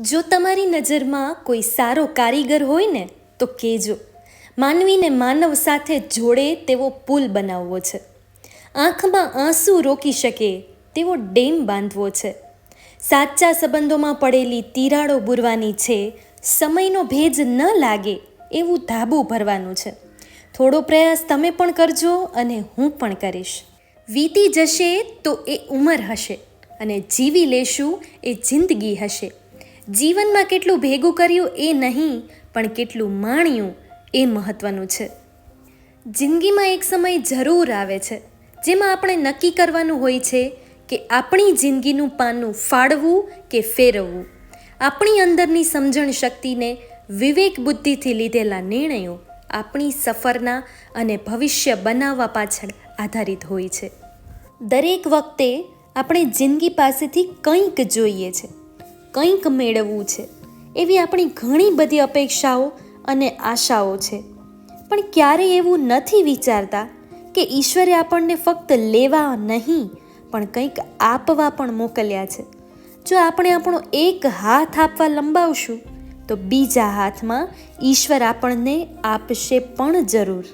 જો તમારી નજરમાં કોઈ સારો કારીગર હોય ને, તો કહેજો. માનવીને માનવ સાથે જોડે તેવો પુલ બનાવવો છે. આંખમાં આંસુ રોકી શકે તેવો ડેમ બાંધવો છે. સાચા સંબંધોમાં પડેલી તિરાડો બુરવાની છે. સમયનો ભેજ ન લાગે એવું ધાબું ભરવાનું છે. થોડો પ્રયાસ તમે પણ કરજો અને હું પણ કરીશ. વીતી જશે તો એ ઉંમર હશે અને જીવી લેશું એ જિંદગી હશે. જીવનમાં કેટલું ભેગું કર્યું એ નહીં, પણ કેટલું માણ્યું એ મહત્ત્વનું છે. જિંદગીમાં એક સમય જરૂર આવે છે, જેમાં આપણે નક્કી કરવાનું હોય છે કે આપણી જિંદગીનું પાનું ફાળવું કે ફેરવવું. આપણી અંદરની સમજણ શક્તિને વિવેક બુદ્ધિથી લીધેલા નિર્ણયો આપણી સફરના અને ભવિષ્ય બનાવવા પાછળ આધારિત હોય છે. દરેક વખતે આપણે જિંદગી પાસેથી કંઈક જોઈએ છે કંઈક મેળવવું છે. એવી આપણી ઘણી બધી અપેક્ષાઓ અને આશાઓ છે. પણ ક્યારેય એવું નથી વિચારતા કે ઈશ્વરે આપણને ફક્ત લેવા નહીં, પણ કંઈક આપવા પણ મોકલ્યા છે. જો આપણે આપણો એક હાથ આપવા લંબાવશું, તો બીજા હાથમાં ઈશ્વર આપણને આપશે પણ જરૂર.